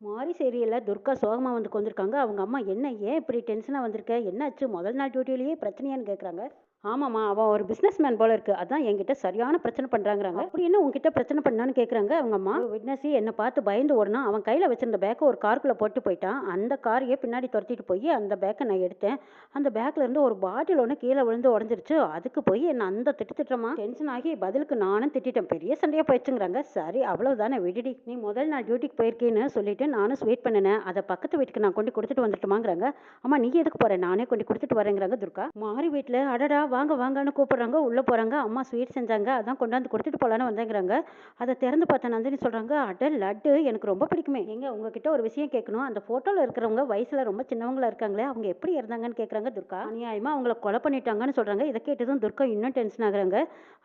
மாரி சேரியில் துர்கா சோகமாக வந்து உட்காந்துருக்காங்க அவங்க அம்மா என்ன ஏன் இப்படி டென்ஷனாக வந்திருக்க? என்னாச்சு? முதல் நாள் டியூட்டிலேயே பிரச்சனையான்னு கேட்குறாங்க ஆமாம்மா அவன் ஒரு பிஸ்னஸ் மேன் போல இருக்கு. அதான் என்கிட்ட சரியான பிரச்சனை பண்றாங்கறாங்க. அப்படி என்ன உங்ககிட்ட பிரச்சனை பண்ணான்னு கேட்குறாங்க அவங்க அம்மா? விட்னஸி என்னை பார்த்து பயந்து ஓடனா அவன் கையில் வச்சிருந்த பேக்கை ஒரு காருக்குள்ள போட்டு போயிட்டான். அந்த காரையே பின்னாடி துரத்திட்டு போய் அந்த பேக்கை நான் எடுத்தேன். அந்த பேக்ல இருந்து ஒரு பாட்டில் ஒன்று கீழே விழுந்து உடஞ்சிருச்சு. அதுக்கு போய் என்ன அந்த திட்டு திட்டமா டென்ஷன் ஆகி பதிலுக்கு நானும் திட்டிட்டேன். பெரிய சண்டையா போயிடுச்சுங்கிறாங்க. சரி அவ்வளவுதானே விடுடி. நீ முதல் நாள் டியூட்டிக்கு போயிருக்கேன்னு சொல்லிட்டு நானும் ஸ்வீட் பண்ணினேன். அதை பக்கத்து வீட்டுக்கு நான் கொண்டு கொடுத்துட்டு வந்துட்டுமாங்கிறாங்க. அம்மா நீ எதுக்கு போற? நானே கொண்டு கொடுத்துட்டு வரேங்கிறாங்க துர்கா. மாறி வீட்டில் அடடா வாங்க வாங்கன்னு கூப்பிடுறாங்க. உள்ள போறாங்க. அம்மா ஸ்வீட் செஞ்சாங்க. அதான் கொண்டாந்து கொடுத்துட்டு போலான்னு வந்தேங்கிறாங்க. அதை திறந்து பார்த்த நந்தினி சொல்றாங்க அட லட்டு எனக்கு ரொம்ப பிடிக்குமே. எங்க உங்ககிட்ட ஒரு விஷயம் கேட்கணும். அந்த போட்டோல இருக்கிறவங்க வயசுல ரொம்ப சின்னவங்களா இருக்காங்களே அவங்க எப்படி இருந்தாங்கன்னு கேட்குறாங்க துர்கா. அநியாயமா அவங்கள கொலை பண்ணிட்டாங்கன்னு சொல்றாங்க. இதை கேட்டதும் துர்கா இன்னும் டென்ஷன் ஆகுறாங்க.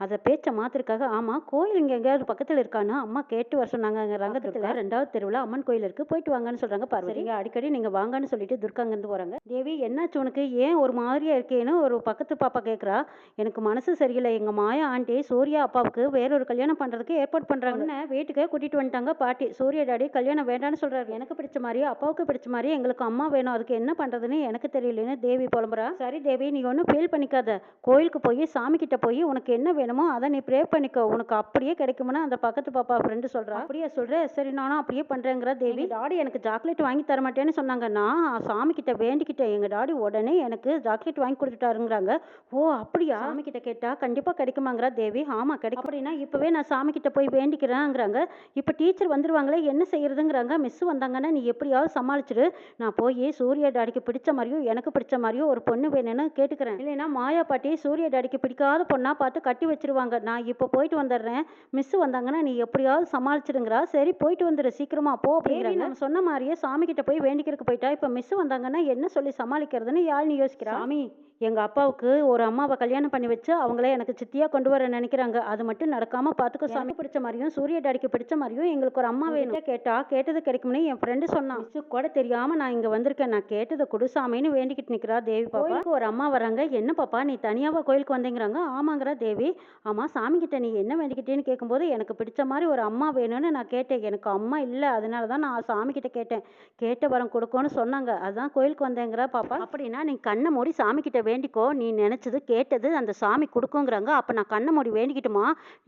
அதை பேச்சை மாத்திருக்காக ஆமா கோயில் இங்க எங்கேயாவது பக்கத்துல இருக்கான்னு அம்மா கேட்டு வர சொன்னாங்கங்கிறாங்க துர்கா. ரெண்டாவது தெருவில் அம்மன் கோயில் இருக்கு. போயிட்டு வாங்கன்னு சொல்றாங்க பார்வதி. இங்க அடிக்கடி நீங்க வாங்கன்னு சொல்லிட்டு துர்கா அங்கிருந்து போறாங்க. தேவி என்னாச்சு உனக்கு? ஏன் ஒரு மாதிரியா இருக்கேன்னு ஒரு பக்கத்து பாப்பா கேக்குறா எனக்கு மனசு சரியில்லை. எங்க மாயா ஆண்டி சூர்யா அப்பாவுக்கு வேறொரு கல்யாணம் பண்றதுக்கு ஏற்பாடு பண்றாங்க உன்னை வீட்டுக்கு கூட்டிட்டு வந்துட்டாங்க பாட்டி. சூர்யா டாடி கல்யாணம் வேண்டாம்னு சொல்றாரு. எனக்கு பிடிச்ச மாதிரி அப்பாவுக்கு பிடிச்ச மாதிரி எங்களுக்கு அம்மா வேணும். அதுக்கு என்ன பண்றதுன்னு எனக்கு தெரியலன்னு தேவி புலம்புறா. சரி தேவி நீ ஒன்றும் ஃபீல் பண்ணிக்காத. கோயிலுக்கு போய் சாமி கிட்ட போய் உனக்கு என்ன வேணுமோ அதை நீ ப்ரே பண்ணிக்கோ. உனக்கு அப்படியே கிடைக்கும்னு அந்த பக்கத்து பாப்பா ஃப்ரெண்டு சொல்றா. அப்படியே சொல்ற? சரி நானும் அப்படியே பண்றேங்கிற தேவி. டாடி எனக்கு சாக்லேட் வாங்கி தர மாட்டேன்னு சொன்னாங்க. நான் சாமி கிட்ட வேண்டிக்கிட்டேன். எங்க டாடி உடனே எனக்கு சாக்லேட் வாங்கி கொடுத்துட்டாருங்கிறாங்க. ஓ அப்படியா? சாமி கிட்ட கேட்டா கண்டிப்பா கிடைக்குமாங்கிறா தேவி. ஆமா கிடைக்கும். அப்படின்னா இப்பவே நான் சாமி கிட்ட போய் வேண்டிக்கிறேங்கிறாங்க இப்போ டீச்சர் வந்துருவாங்களே என்ன செய்யறதுங்கிறாங்க. மிஸ் வந்தாங்கன்னா நீ எப்படியாவது சமாளிச்சிடு நான் போய் சூர்யா டாடிக்கு பிடிச்ச மாதிரியும் எனக்கு பிடிச்ச மாதிரியும் ஒரு பொண்ணு வேணும்னு கேட்டுக்கிறேன். இல்லைன்னா மாயா பாட்டி சூர்யா டாடிக்கு பிடிக்காத பொண்ணா பார்த்து கட்டி வச்சிருவாங்க. நான் இப்போ போயிட்டு வந்துடுறேன் மிஸ் வந்தாங்கன்னா நீ எப்படியாவது சமாளிச்சிடுங்கிறா சரி போயிட்டு வந்துடு சீக்கிரமா போ அப்படிங்கிறாங்க. நம்ம சொன்ன மாதிரியே சாமி கிட்ட போய் வேண்டிக்கிறதுக்கு போயிட்டா இப்போ மிஸ் வந்தாங்கன்னா என்ன சொல்லி சமாளிக்கிறதுன்னு யாழ்னி யோசிக்கிறா? சாமி எங்க அப்பாவுக்கு ஒரு அம்மாவை கல்யாணம் பண்ணி வச்சு அவங்கள எனக்கு சித்தியா கொண்டு வர நினைக்கிறாங்க. அது மட்டும் நடக்காம பாத்துக்கோ சாமி பிடிச்ச மாதிரியும் சூரிய டாடிக்கு பிடிச்ச மாதிரியும் எங்களுக்கு ஒரு அம்மா வேணும். கேட்டா கேட்டது கிடைக்கும்னு என் ஃப்ரெண்டு சொன்னான். கூட தெரியாம நான் இங்க வந்திருக்கேன். நான் கேட்டதை கொடு சாமின்னு வேண்டிக்கிட்டு நிக்கிறா தேவி பாப்பா. கோயிலுக்கு ஒரு அம்மா வராங்க. என்ன பாப்பா நீ தனியாவா கோயிலுக்கு வந்தேங்கிறாங்க. ஆமாங்கிறா தேவி. ஆமா சாமி கிட்ட நீ என்ன வேண்டிக்கிட்டேன்னு கேட்கும்போது எனக்கு பிடிச்ச மாதிரி ஒரு அம்மா வேணும்னு நான் கேட்டேன். எனக்கு அம்மா இல்ல அதனால தான் நான் சாமி கிட்ட கேட்டேன். கேட்ட வரம் கொடுக்கோன்னு சொன்னாங்க. அதான் கோயிலுக்கு வந்தேங்கிறா பாப்பா. அப்படின்னா நீ கண்ணை மூடி சாமி கிட்ட வேண்டிக்கோ நீ நினச்சது கேட்டது அந்த சாமி கொடுக்குங்கிறாங்க. அப்போ நான் கண்ணை மூடி வேண்டிக்கிட்டுமா?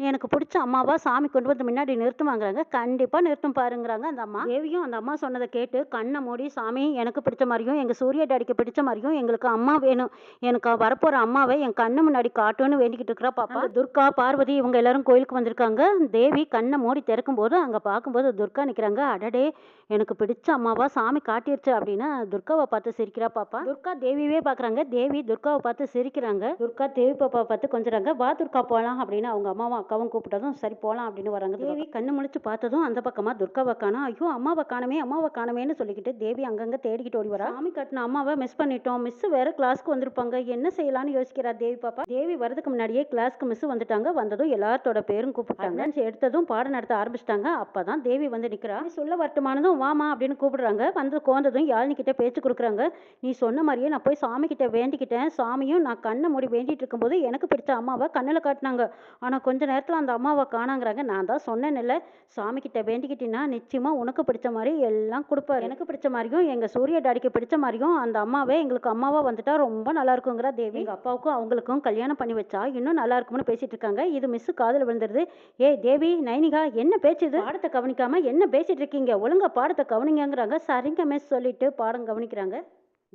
எனக்கு பிடிச்ச அம்மாவா சாமி கொண்டு வந்து முன்னாடி நிறுத்துவாங்கிறாங்க. கண்டிப்பாக நிறுத்தும் பாருங்கிறாங்க அந்த அம்மா. தேவியும் அந்த அம்மா சொன்னதை கேட்டு கண்ணை மூடி சாமி எனக்கு பிடிச்ச மாதிரியும் எங்கள் சூரிய டாடிக்கு பிடிச்ச மாதிரியும் எங்களுக்கு அம்மா வேணும். எனக்கு வரப்போகிற அம்மாவை என் கண்ணு முன்னாடி காட்டுன்னு வேண்டிக்கிட்டு இருக்கிறா பாப்பா. துர்கா பார்வதி இவங்க எல்லாரும் கோயிலுக்கு வந்திருக்காங்க. தேவி கண்ணை மூடி திறக்கும் போது அங்கே பார்க்கும்போது துர்கா நிற்கிறாங்க அடடே எனக்கு பிடிச்ச அம்மாவா சாமி காட்டிருச்சு அப்படின்னு துர்காவை பார்த்து சிரிக்கிறா பாப்பா. துர்கா தேவியவே பார்க்குறாங்க தேவி துர்காவை பார்த்து சிரிக்கிறாங்க. துர்கா தேவி பாப்பாவை பார்த்து கொஞ்சறாங்க. வா துர்கா போலாம் அப்படின்னு அவங்க அம்மாவும் அக்காவும் கூப்பிட்டதும் சரி போலாம் அப்படின்னு வராங்க தேவி கண்ணு முழிச்சு பார்த்ததும் அந்த பக்கமா துர்காவை காணோம் ஐயோ அம்மாவை காணமே அம்மாவை காணமேன்னு சொல்லிக்கிட்டு தேவி அங்கங்க தேடிக்கிட்டு ஓடி வரா. சாமி கட்டின அம்மாவை மிஸ் பண்ணிட்டோம். மிஸ் வேற கிளாஸ்க்கு வந்திருப்பாங்க. என்ன செய்யலாம்னு யோசிக்கிறா தேவி பாப்பா? தேவி வரதுக்கு முன்னாடியே கிளாஸ்க்கு மிஸ் வந்துட்டாங்க. வந்ததும் எல்லாத்தோட பேரும் கூப்பிட்டாங்க. எடுத்ததும் பாடம் நடத்த ஆரம்பிச்சிட்டாங்க. அப்பதான் தேவி வந்து நிக்கிறா. சொல்ல வரட்டுமானதும் வாமா அப்படின்னு கூப்பிடுறாங்க. வந்து கோந்ததும் யாழினி கிட்ட பேச்சு கொடுக்குறாங்க. நீ சொன்ன மாதிரியே நான் போய் சாமி கிட்ட வேண்டிக்கிட்டேன். சாமியும் நான் கண்ணை மூடி வேண்டிகிட்டு இருக்கும்போது எனக்கு பிடிச்ச அம்மாவை கண்ணில் காட்டினாங்க. ஆனால் கொஞ்ச நேரத்தில் அந்த அம்மாவை காணாங்கிறாங்க. நான் தான் சொன்னேன்ல சாமிக்கிட்ட கிட்ட வேண்டிக்கிட்டீங்கன்னா உனக்கு பிடிச்ச மாதிரி எல்லாம் கொடுப்பாரு. எனக்கு பிடிச்ச மாதிரியும் எங்கள் சூரிய டாடிக்கு பிடிச்ச மாதிரியும் அந்த அம்மாவே எங்களுக்கு அம்மாவாக வந்துட்டா ரொம்ப நல்லா இருக்குங்கிற தேவி. எங்கள் அப்பாவுக்கும் அவங்களுக்கும் கல்யாணம் பண்ணி வச்சா இன்னும் நல்லா இருக்கும்னு பேசிட்டு இருக்காங்க. இது மிஸ் காதில் விழுந்துருது. ஏய் தேவி நைனிகா என்ன பேச்சு இது பாடத்தை கவனிக்காம என்ன பேசிட்டு இருக்கீங்க? ஒழுங்கா பாடத்தை கவனிங்கிறாங்க சரிங்க மிஸ் சொல்லிட்டு பாடம் கவனிக்கிறாங்க.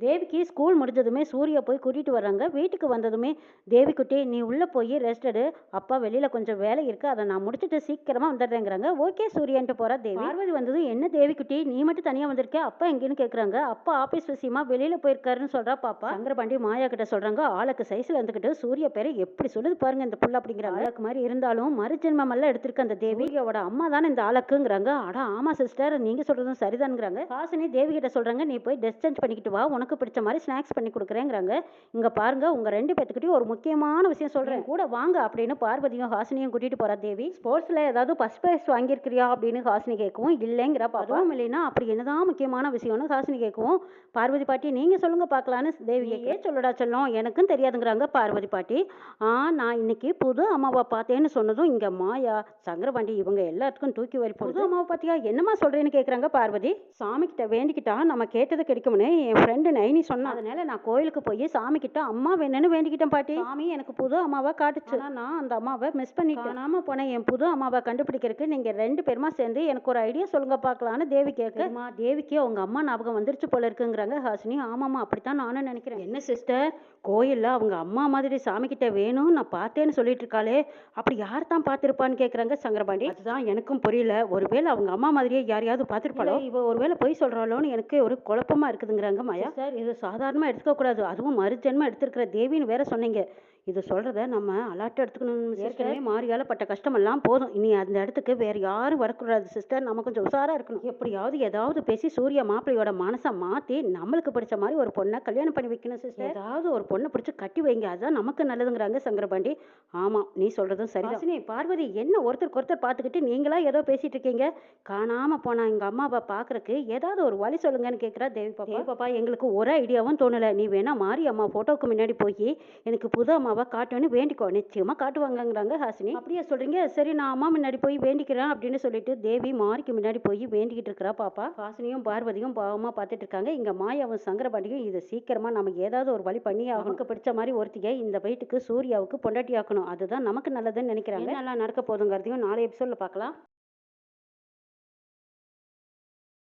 தேவிக்கு ஸ்கூல் முடிஞ்சதுமே சூர்யா போய் கூட்டிட்டு வர்றாங்க. வீட்டுக்கு வந்ததுமே தேவிக்குட்டி நீ உள்ளே போய் ரெஸ்ட் எடு. அப்பா வெளியில் கொஞ்சம் வேலை இருக்குது அதை நான் முடிச்சுட்டு சீக்கிரமாக வந்துடுறேங்கிறாங்க. ஓகே சூர்யான்ட்டு போகிறா தேவி. பார்வதி வந்ததும் என்ன தேவிக்குட்டி நீ மட்டும் தனியாக வந்திருக்க? அப்பா எங்கேன்னு கேட்குறாங்க அப்பா ஆஃபீஸ் விஷயமா வெளியில் போயிருக்காருன்னு சொல்கிறா பாப்பா. சங்கரபாண்டி மாயா கிட்ட சொல்கிறாங்க ஆளுக்கு சைஸில் வந்துக்கிட்டு சூர்யா பேரை எப்படி சொல்லுது பாருங்க இந்த புள்ள அப்படிங்கிற ஆளுக்கு மாதிரி இருந்தாலும் மறுஜென்மம் எல்லாம் எடுத்திருக்க அந்த தேவியோட அம்மா தானே இந்த ஆளுக்குங்கிறாங்க. அட ஆமா சிஸ்டர் நீங்கள் சொல்கிறதும் சரிதானுங்கிறாங்க. ஹாசினி தேவி கிட்ட சொல்கிறாங்க நீ போய் டிஸ்டன்ஸ் பண்ணிக்கிட்டு வா. உனக்கு உனக்கு பிடிச்ச மாதிரி ஸ்நாக்ஸ் பண்ணி கொடுக்குறேங்கிறாங்க. இங்கே பாருங்க உங்கள் ரெண்டு பேத்துக்கிட்டையும் ஒரு முக்கியமான விஷயம் சொல்கிறேன் கூட வாங்க அப்படின்னு பார்வதியும் ஹாசினியும் கூட்டிகிட்டு போகிறா தேவி ஸ்போர்ட்ஸில் ஏதாவது ஃபஸ்ட் ப்ரைஸ் வாங்கியிருக்கிறியா? அப்படின்னு ஹாசினி கேட்கவும் இல்லைங்கிறா அதுவும் இல்லைன்னா அப்படி என்னதான் முக்கியமான விஷயம்னு ஹாசினி கேட்கவும் பார்வதி பாட்டி நீங்கள் சொல்லுங்க பார்க்கலான்னு. தேவியே சொல்லுடா சொல்லும் எனக்கும் தெரியாதுங்கிறாங்க பார்வதி பாட்டி. ஆ நான் இன்னைக்கு புது அம்மாவை பார்த்தேன்னு சொன்னதும் இங்கே மாயா சங்கரபாண்டி இவங்க எல்லாத்துக்கும் தூக்கி வரி புது அம்மாவை பார்த்தியா? என்னம்மா சொல்கிறேன்னு கேட்குறாங்க பார்வதி? சாமி கிட்ட வேண்டிக்கிட்டா நம்ம கேட்டது கிடைக்கும்னு என் ஃப்ரெண்டு நைனி சொன்னா அதனால நான் கோயிலுக்கு போய் சாமி கிட்ட அம்மா வேணும்னு வேண்டிக்கிட்டேன் பாட்டி. சாமி எனக்கு புது அம்மாவை காட்டுச்சு. நான் அந்த அம்மாவை மிஸ் பண்ணிட்டேன். காணாம போன என் புது அம்மாவை கண்டுபிடிக்கிறதுக்கு நீங்க ரெண்டு பேருமா சேர்ந்து எனக்கு ஒரு ஐடியா சொல்லுங்க பார்க்கலான்னு தேவி கேட்குமா தேவிக்கு அவங்க அம்மா ஞாபகம் வந்துருச்சு போல இருக்குங்கிறாங்க ஹாசினி. ஆமாம்மா அப்படித்தான் நானும் நினைக்கிறேன். என்ன சிஸ்டர் கோயில்ல அவங்க அம்மா மாதிரி சாமி கிட்ட வேணும் நான் பார்த்தேன்னு சொல்லிட்டு இருக்காளே. அப்படி யார் தான் பார்த்திருப்பான்னு கேட்குறாங்க சங்கரபாண்டி. அதுதான் எனக்கும் புரியல. ஒருவேளை அவங்க அம்மா மாதிரியே யாரையாவது பார்த்திருப்பாளோ? இவ ஒருவேளை பொய் சொல்றாளோன்னு எனக்கு ஒரு குழப்பமா இருக்குதுங்கிறாங்க மாயா. சார் இது சாதாரணமாக எடுத்துக்க கூடாது அதுவும் மறுஜென்மம் எடுத்திருக்கிற தேவின்னு வேற சொன்னீங்க. இது சொல்றத நம்ம அலாட்டு எடுத்துக்கணும் ஏற்கனவே மாறியால பட்ட கஷ்டமெல்லாம் போதும். இனி அந்த இடத்துக்கு வேற யாரும் வரக்கூடாது சிஸ்டர் நம்ம கொஞ்சம் உஷாரா இருக்கணும். எப்படியாவது ஏதாவது பேசி சூர்யா மாப்பிள்ளையோட மனசை மாத்தி நம்மளுக்கு பிடிச்ச மாதிரி ஒரு பொண்ணை கல்யாணம் பண்ணி வைக்கணும் சிஸ்டர் ஏதாவது ஒரு பொண்ணை பிடிச்சி கட்டி வைங்க. அதுதான் நமக்கு நல்லதுங்கிறாங்க சங்கரபாண்டி. ஆமா நீ சொல்றதும் சரி பார்வதி என்ன ஒருத்தருக்கு ஒருத்தர் பார்த்துக்கிட்டு நீங்களா ஏதோ பேசிட்டு இருக்கீங்க? காணாம போனா எங்க அம்மாவை பாக்குறதுக்கு ஏதாவது ஒரு வழி சொல்லுங்கன்னு கேக்குறா தேவி பாப்பா. பாப்பா எங்களுக்கு ஒரு ஐடியாவும் தோணல. நீ வேணா மாரி அம்மா போட்டோவுக்கு முன்னாடி போய் எனக்கு புது அம்மாவை காட்டுவேன்னு வேண்டிக்கோ. நிச்சயமா காட்டுவாங்கங்கிறாங்க ஹாசினி. அப்படியே சொல்றீங்க சரி நான் அம்மா முன்னாடி போய் வேண்டிக்கிறேன் அப்படின்னு சொல்லிட்டு தேவி மாரிக்கு முன்னாடி போய் வேண்டிக்கிட்டு இருக்கிறா பாப்பா. ஹாசினியும் பார்வதியும் பாவமா பார்த்துட்டு இருக்காங்க. இங்க மாயாவும் சங்கரபாண்டியும் இது சீக்கிரமா நமக்கு ஏதாவது ஒரு வழி பண்ணி அவனுக்கு பிடிச்ச மாதிரி ஒருத்திய இந்த வீட்டுக்கு சூர்யாவுக்கு பொண்டாட்டி ஆக்கணும் அதுதான் நமக்கு நல்லதுன்னு நினைக்கிறாங்க. நல்லா நடக்க போதுங்கிறதையும் நாளை எபிசோட்ல பார்க்கலாம்.